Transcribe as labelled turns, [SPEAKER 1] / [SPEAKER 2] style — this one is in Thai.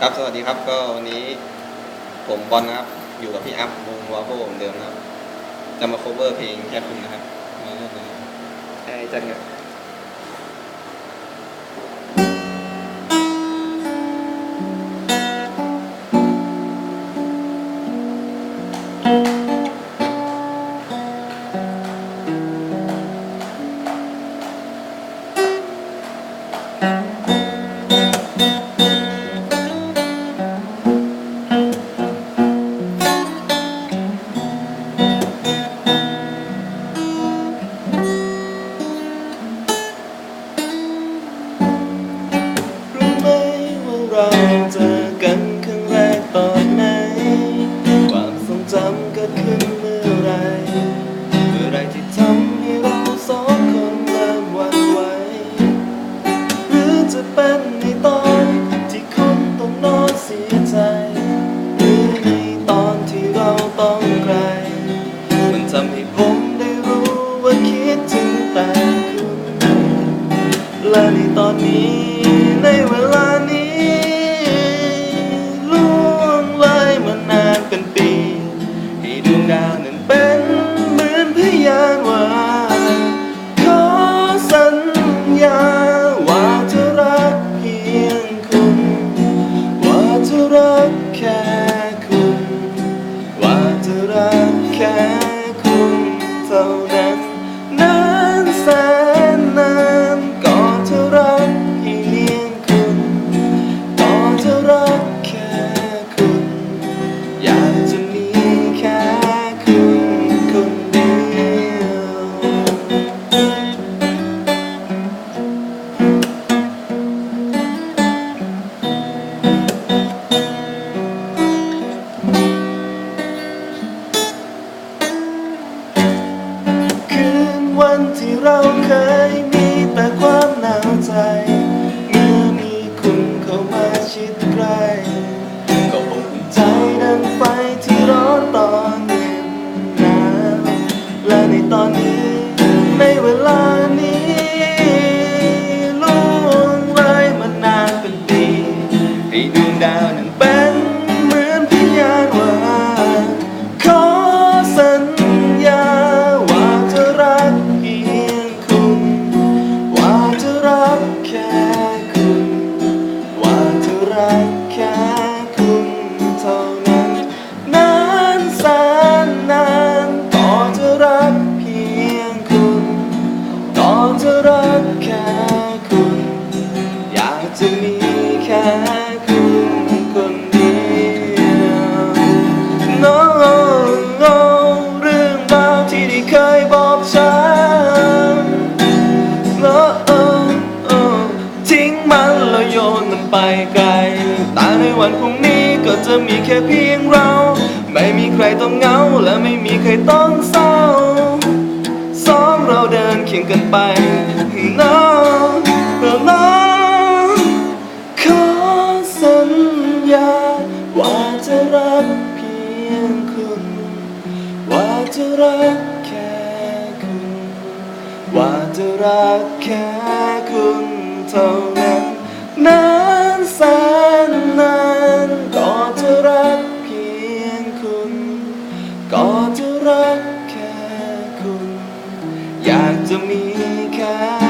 [SPEAKER 1] ครับ สวัสดีครับก็วันนี้ผมบอลนะครับ อยู่กับพี่อัพวงวาโบเหมือนเดิมนะครับ จะมา cover เพลงแค่คุณนะครับมาเรื่องนี้ไอ้จันครับ เราเจอกันครั้งแรกตอนไหน ความทรงจำเกิดขึ้นเมื่อไร เมื่อไรที่ทำให้เราสองคนเริ่มหวั่นไหว หรือจะเป็นในตอนที่คุณต้องนอนเสียใจ หรือในตอนที่เราต้องไกล มันทำให้ผมได้รู้ว่าคิดถึงแต่คุณ และในตอนนี้ในเวลา ให้ดวงดาวนั้นเป็นามาชิดใกล้ก็อบอุ่นใจดังไฟที่ร้อนตอนเย็นหนาวและในตอนนี้ไม่เวลา ไปไกล แต่ในวันพรุ่งนี้ก็จะมีแค่เพียงเรา ไม่มีใครต้องเหงาและไม่มีใครต้องเศร้าสองเราเดินเคียงกันไป no no ขอสัญญา ว่าจะรักเพียงคุณ ว่าจะรักแค่คุณ ว่าจะรักแค่คุณเท่า demikian.